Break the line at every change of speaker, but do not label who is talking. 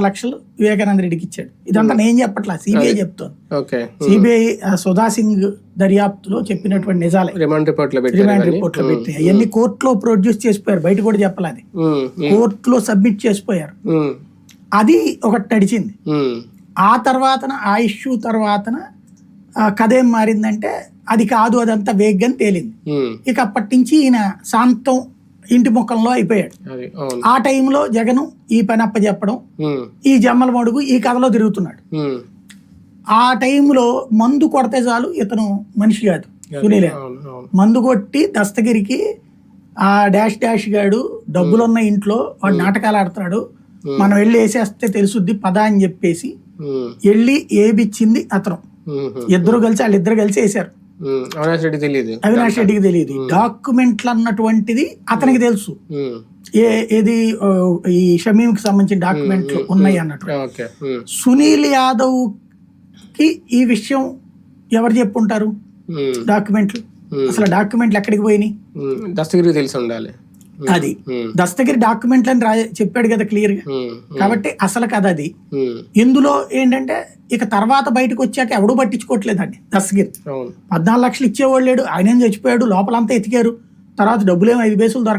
లక్షలు వివేకానంద రెడ్డికి ఇచ్చాడు. ఇదంతా నేను చెప్పట్లా సిబిఐ చెప్తాను సిబిఐ సుధా సింగ్ దర్యాప్తులో చెప్పినటువంటి నిజాలే.
రిమాండ్
రిపోర్ట్లో పెట్టి అవన్నీ కోర్టులో ప్రొడ్యూస్ చేసిపోయారు. బయట కూడా చెప్పాలి అది.
ఉమ్, ఉమ్,
కోర్టులో సబ్మిట్ చేసిపోయారు. అది ఒకటి నడిచింది. ఆ తర్వాతన ఆ ఇష్యూ తర్వాతన ఆ, కథ ఏం మారిందంటే అది కాదు అదంతా వేగ్గని తేలింది. ఇక అప్పటి నుంచి ఈయన శాంతం ఇంటి ముఖంలో అయిపోయాడు. ఆ టైంలో జగను ఈ పని అప్పచెప్పడం ఈ జమ్మల మడుగు ఈ కథలో తిరుగుతున్నాడు. ఆ టైంలో మందు కొడితే చాలు ఇతను మనిషి కాదు సునీల్. మందు కొట్టి దస్తగిరికి ఆ డాష్ డాష్ గాడు డబ్బులున్న ఇంట్లో వాడు నాటకాలు ఆడుతున్నాడు. మనం వెళ్ళి వేసేస్తే తెలుసుద్ది పద అని చెప్పేసి వెళ్ళి ఏబిచ్చింది అతను. ఇద్దరు కలిసి వాళ్ళిద్దరు కలిసి వేశారు.
ఉమ్, అవినాష్ రెడ్డి తెలియదు
అవినాష్ రెడ్డికి తెలియదు డాక్యుమెంట్లు అన్నటువంటిది అతనికి తెలుసు. ఏ ఏది ఈ షమీంకి సంబంధించిన డాక్యుమెంట్లు ఉన్నాయి అన్నట్టు సునీల్ యాదవ్కి ఈ విషయం ఎవరు చెప్పుంటారు? డాక్యుమెంట్లు. అసలు డాక్యుమెంట్లు ఎక్కడికి పోయినాయి?
ఉమ్, దస్తగిరికి తెలిసి ఉండాలి.
అది. దస్తగిరి డాక్యుమెంట్లు అని రా చెప్పాడు కదా
క్లియర్గా
కాబట్టి అసలు కథ అది. ఇందులో ఏంటంటే ఇక తర్వాత బయటకు వచ్చాక ఎవడూ పట్టించుకోవట్లేదండి దస్తగిరి. పద్నాలుగు లక్షలు ఇచ్చేవాళ్ళు లేడు ఆయన ఏం చచ్చిపోయాడు లోపలంతా ఎతికారు. తర్వాత డబ్బులేమో ఐదు బేసులు దొరక